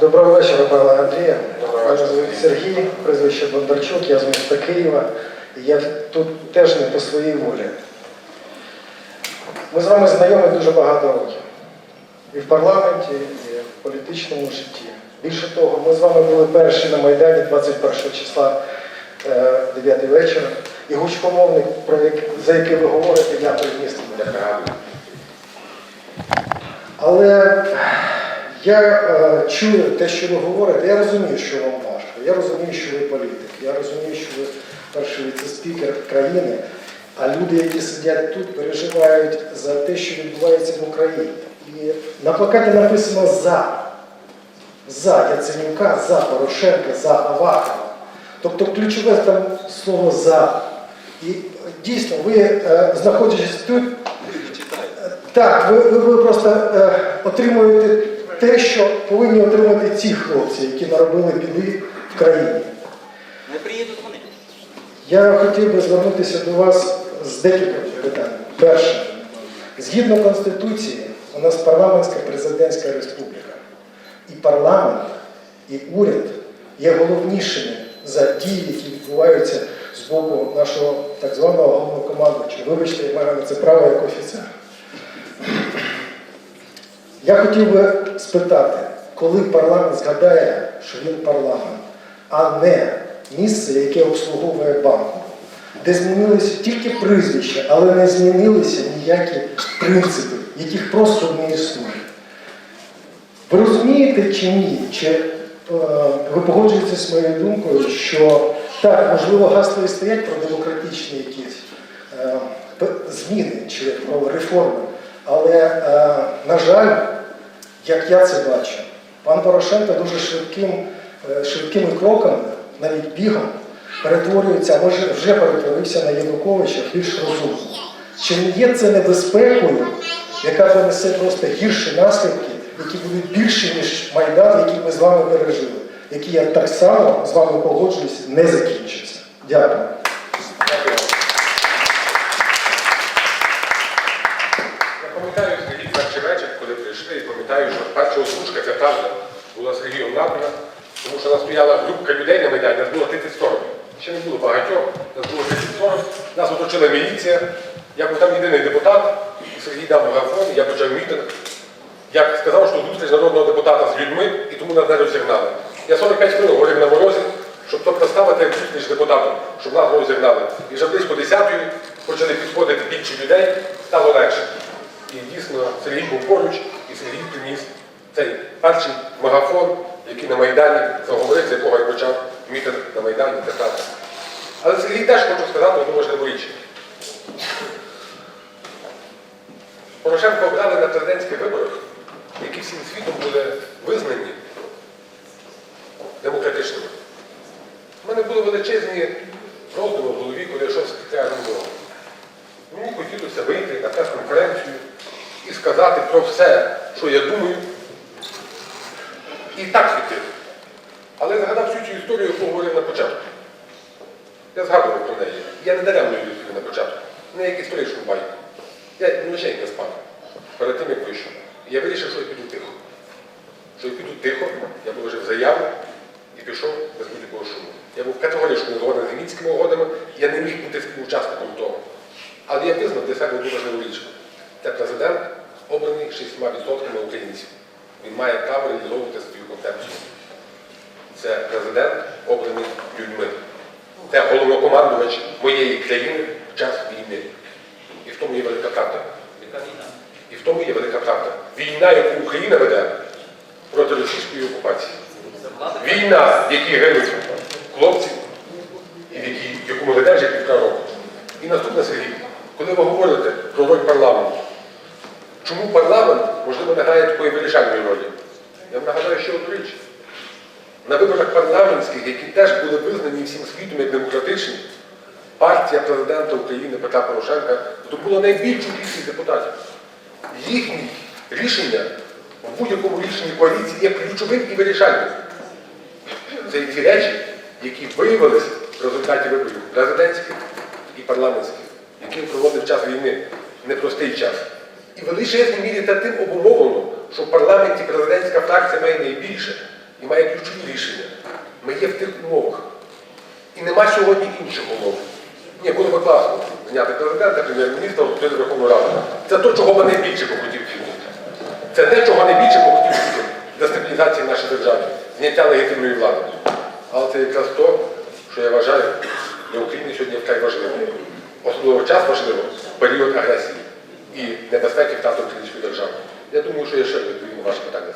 Доброго вечора, пане. Доброго Мене звуть Сергій. Прізвище Бондарчук, я з міста Києва. Я тут теж не по своїй волі. Ми з вами знайомі дуже багато років. І в парламенті, і в політичному житті. Більше того, ми з вами були перші на Майдані 21 числа е, 9 вечора. І гучкомовник, за який ви говорите, я приніс Я пригадую. Але я е, чую те, що ви говорите, я розумію, що вам важко. Я розумію, що ви політик, я розумію, що ви перший віце-спікер країни, а люди, які сидять тут, переживають за те, що відбувається в Україні. І на плакаті написано за. За Яценюка, за Порошенка, за Авакова. Тобто ключове там слово за. І е, дійсно, ви е, знаходячись тут, так, ви, ви, ви просто е, отримуєте те, що повинні отримати ці хлопці, які наробили біди в країні. Не приїдуть вони. Я хотів би звернутися до вас з декількох питань. Перше, згідно Конституції, у нас парламентська президентська республіка. І парламент, і уряд є головнішими за дії, які відбуваються з боку нашого так званого головнокомандувача. Вибачте, я маю на це право як офіцер. Я хотів би спитати, коли парламент згадає, що він парламент, а не місце, яке обслуговує банку, де змінилися тільки прізвища, але не змінилися ніякі принципи, яких просто не існує. Ви розумієте чи ні? Чи е, ви погоджуєтеся з моєю думкою, що так, можливо, гасло і стоять про демократичні якісь е, зміни чи про реформи, але, е, на жаль, як я це бачу, пан Порошенко дуже швидким, е, швидкими кроками, навіть бігом, перетворюється, а може вже перетворився на Януковича більш розумно. Чи не є це небезпекою, яка принесе просто гірші наслідки, які будуть більші, ніж Майдан, який ми з вами пережили, які я так само з вами погоджуюсь, не закінчаться. Дякую. Дякую. Я пам'ятаю Сергій перший вечір, коли прийшли, і пам'ятаю, що перша озвучка, це правда, була Сергієм Лапина, тому що нас стояла групка людей на Майдані, нас було 30-40. Ще не було багатьох, нас було 30-40, нас оточила міліція, я був там єдиний депутат, Сергій дав мегафон, я почав мітинг. Я сказав, що зустріч народного депутата з людьми, і тому нас не розігнали. Я 45 хвилин говорив на морозі, щоб то представити як зустріч депутатом, щоб нас розігнали. І вже близько 10-ї почали підходити більше людей, стало легше. І дійсно Сергій був поруч, Сергій приніс цей перший мегафон, який на Майдані заговорив, з якого я почав мітинг на Майдані писати. Але Сергій теж хочу сказати одну важливу річ. Порошенко обрали на президентських виборах, які всім світом були визнані демократичними. У мене були величезні роздуми в голові, коли я йшов секретарем було. Мені хотілося вийти на прес-конференцію і сказати про все, що я думаю, і так піти. Але згадав всю цю історію, яку говорив на початку. Я згадував про неї. Я не даремно її на початку. Не як історичну байку. Я вночі не спав. Перед тим, як вийшов. Я вирішив, що я піду тихо. Що я піду тихо, я положив заяву і пішов без будь-якого шуму. Я був категорично згоден з мінськими угодами, я не міг бути співучасником того. Але я визнав для себе дуже важливу річ. Це президент, обраний 6% українців. Він має право реалізовувати свою концепцію. Це президент, обраний людьми. Це головнокомандувач моєї країни в час війни. І в тому є велика правда. І в тому є велика правда. Війна, яку Україна веде проти російської окупації. Війна, в якій гинуть хлопці, і в якій, яку ми ведемо вже півтора року. І наступне Сергій, коли ви говорите про роль парламенту, чому парламент, можливо, не вирішальної ролі? Я вам нагадаю ще одну річ. На виборах парламентських, які теж були визнані всім світом як демократичні, партія президента України Петра Порошенка здобула найбільшу кількість депутатів. Їхні рішення в будь-якому рішенні коаліції є ключовим і вирішальним. Це ті речі, які виявилися в результаті виборів президентських і парламентських, які проводив час війни, непростий час. І в величезній мірі та тим обумовлено, що в парламенті президентська фракція має найбільше, і має ключові рішення. Ми є в тих умовах. І нема сьогодні інших умов. Ні, було б класно зняти президента, прем'єр-міністра, обсудити Верховну Раду. Це те, чого би найбільше похотів світ. Це те, чого найбільше похотів для стабілізації нашої держави, зняття легітимної влади. Але це якраз то, що я вважаю для України сьогодні вкрай важливо. Особливо час важливо, період агресії і небезпеки втрати української держави. Я думаю, що я ще відповім на ваше питання.